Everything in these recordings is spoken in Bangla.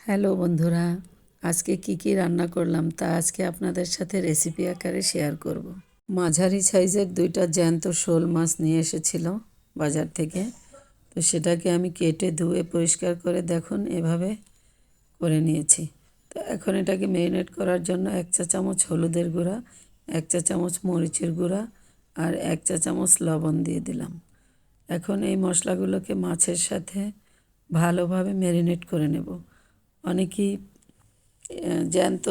হ্যালো বন্ধুরা, আজকে কি কি রান্না করলাম তা আজকে আপনাদের সাথে রেসিপি আকারে শেয়ার করব। মাঝারি সাইজের দুইটা জ্যান্ত শোল মাছ নিয়ে এসেছিল বাজার থেকে। তো সেটাকে আমি কেটে ধুয়ে পরিষ্কার করে দেখুন, এভাবে করে নিয়েছি। তো এখন এটাকে ম্যারিনেট করার জন্য এক চা চামচ হলুদের গুঁড়া, এক চা চামচ মরিচের গুঁড়া আর এক চা চামচ লবণ দিয়ে দিলাম। এখন এই মশলাগুলোকে মাছের সাথে ভালোভাবে ম্যারিনেট করে নেব। অনেকেই জ্যান্ত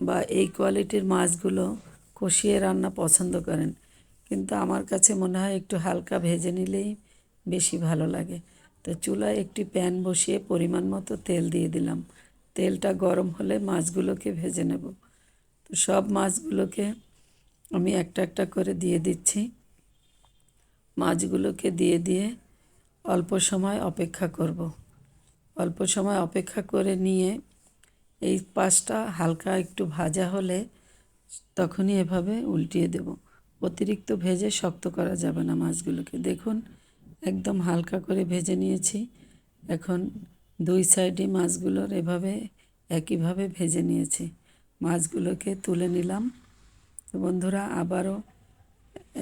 বা এই কোয়ালিটির মাছগুলো কষিয়ে রান্না পছন্দ করেন। কিন্তু আমার কাছে মনে হয় একটু হালকা ভেজে নিলেই বেশি ভালো লাগে। তো চুলায় একটি প্যান বসিয়ে পরিমাণ মতো তেল দিয়ে দিলাম। তেলটা গরম হলে মাছগুলোকে ভেজে নেব। তো সব মাছগুলোকে আমি একটা একটা করে দিয়ে দিচ্ছি। মাছগুলোকে দিয়ে দিয়ে অল্প সময় অপেক্ষা করব। অল্প সময় অপেক্ষা করে নিয়ে এই পাশটা হালকা একটু ভাজা হলে তখনই এভাবে উল্টিয়ে দেব। অতিরিক্ত ভেজে শক্ত করা যাবে না মাছগুলোকে। দেখুন, একদম হালকা করে ভেজে নিয়েছি। এখন দুই সাইডে মাছগুলোর এভাবে একইভাবে ভেজে নিয়েছি। মাছগুলোকে তুলে নিলাম। বন্ধুরা, আবারও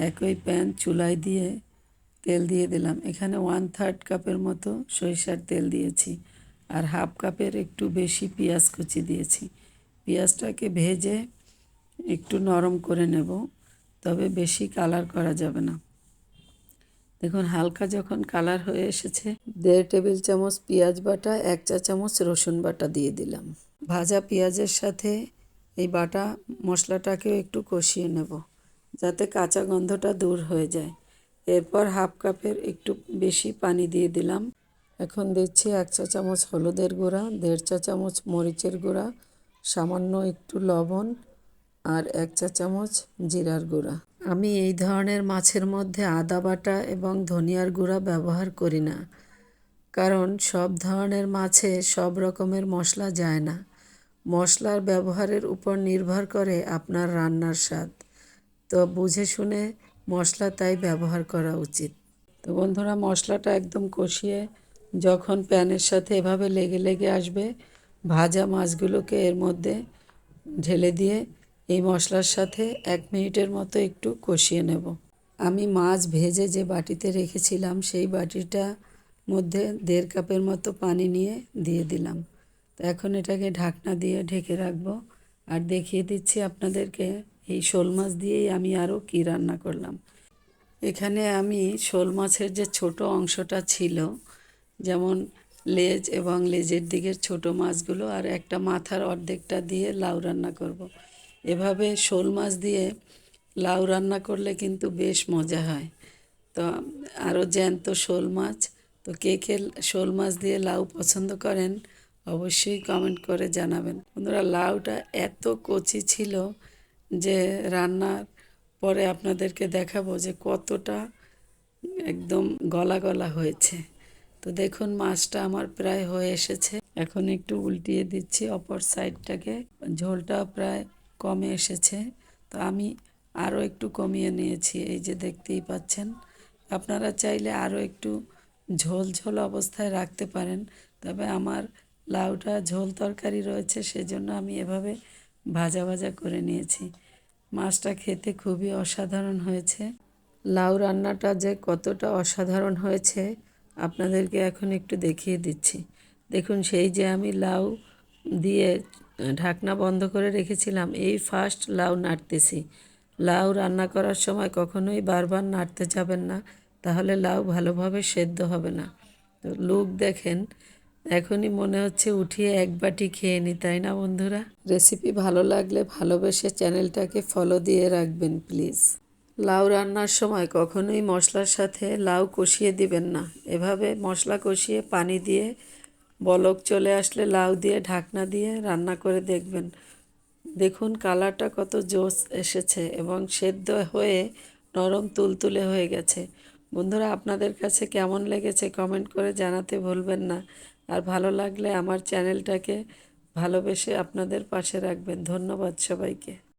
একই প্যান চুলায় দিয়ে তেল দিয়ে দিলাম। এখানে ওয়ান থার্ড কাপের মতো সরিষার তেল দিয়েছি আর হাফ কাপের একটু বেশি পেঁয়াজ কুচি দিয়েছি। পেঁয়াজটাকে ভেজে একটু নরম করে নেব, তবে বেশি কালার করা যাবে না। দেখুন, হালকা যখন কালার হয়ে এসেছে, দেড় টেবিল চামচ পেঁয়াজ বাটা, এক চা চামচ রসুন বাটা দিয়ে দিলাম। ভাজা পেঁয়াজের সাথে এই বাটা মশলাটাকেও একটু কষিয়ে নেব, যাতে কাঁচা গন্ধটা দূর হয়ে যায়। এরপর হাফ কাপের একটু বেশি পানি দিয়ে দিলাম। এখন দিচ্ছি এক চা চামচ হলুদের গুঁড়া, দেড় চা চামচ মরিচের গুঁড়া, সামান্য একটু লবণ আর এক চা চামচ জিরার গুঁড়া। আমি এই ধরনের মাছের মধ্যে আদা বাটা এবং ধনিয়ার গুঁড়া ব্যবহার করি না, কারণ সব ধরনের মাছে সব রকমের মশলা যায় না। মশলার ব্যবহারের উপর নির্ভর করে আপনার রান্নার স্বাদ। তো বুঝে শুনে মশলা তাই ব্যবহার করা উচিত। তো বন্ধুরা, মশলাটা একদম কষিয়ে যখন প্যানের সাথে এভাবে লেগে লেগে আসবে, ভাজা মাছগুলোকে এর মধ্যে ঢেলে দিয়ে এই মশলার সাথে এক মিনিটের মতো একটু কষিয়ে নেব। আমি মাছ ভেজে যে বাটিতে রেখেছিলাম, সেই বাটিটা মধ্যে দেড় কাপের মতো পানি নিয়ে দিয়ে দিলাম। তো এখন এটাকে ঢাকনা দিয়ে ঢেকে রাখব। আর দেখিয়ে দিচ্ছি আপনাদেরকে এই শোল মাছ দিয়েই আমি আরও কী রান্না করলাম। এখানে আমি শোল মাছের যে ছোট অংশটা ছিল, যেমন লেজ এবং লেজের দিকের ছোট মাছগুলো আর একটা মাথার অর্ধেকটা দিয়ে লাউ রান্না করব। এভাবে শোল মাছ দিয়ে লাউ রান্না করলে কিন্তু বেশ মজা হয়। তো আরও জ্যান্ত শোল মাছ, তো কে কে শোল মাছ দিয়ে লাউ পছন্দ করেন অবশ্যই কমেন্ট করে জানাবেন। বন্ধুরা, লাউটা এত কচি ছিল যে রান্নার পরে আপনাদেরকে দেখাবো যে কতটা একদম গলা গলা হয়েছে। তো দেখুন, মাছটা আমার প্রায় হয়ে এসেছে। এখন একটু উল্টিয়ে দিচ্ছি, অপর সাইডটাকে। ঝোলটা প্রায় কমে এসেছে। তো আমি আরও একটু কমিয়ে নিয়েছি, এই যে দেখতেই পাচ্ছেন। আপনারা চাইলে আরও একটু ঝোল ঝোল অবস্থায় রাখতে পারেন। তবে আমার লাউটা ঝোল তরকারি রয়েছে, সেজন্য আমি এভাবে ভাজা ভাজা করে নিয়েছি। মাছটা খেতে খুবই অসাধারণ হয়েছে। লাউ রান্নাটা যে কতটা অসাধারণ হয়েছে, আপনাদেরকে এখন একটু দেখিয়ে দিচ্ছি। দেখুন, সেই যে আমি লাউ দিয়ে ঢাকনা বন্ধ করে রেখেছিলাম, এই ফার্স্ট লাউ নাড়তেছি। লাউ রান্না করার সময় কখনোই বারবার নাড়তে যাবেন না, তাহলে লাউ ভালোভাবে সেদ্ধ হবে না। তো লুক দেখেন এখনই মনে হচ্ছে উঠিয়ে এক বাটি খেয়ে নি, তাই না বন্ধুরা? রেসিপি ভালো লাগলে ভালোবেসে চ্যানেলটাকে ফলো দিয়ে রাখবেন প্লিজ লাউ রান্নার সময় কখনোই মশলার সাথে লাউ কষিয়ে দিবেন না। এভাবে মশলা কষিয়ে পানি দিয়ে বলক চলে আসলে লাউ দিয়ে ঢাকনা দিয়ে রান্না করে দেখবেন। দেখুন কালারটা কত জোস এসেছে এবং সেদ্ধ হয়ে নরম তুলতুলে হয়ে গেছে। বন্ধুরা, আপনাদের কাছে কেমন লেগেছে কমেন্ট করে জানাতে ভুলবেন না। আর ভালো লাগলে আমার চ্যানেলটাকে ভালোবেসে আপনাদের পাশে রাখবেন। ধন্যবাদ সবাইকে।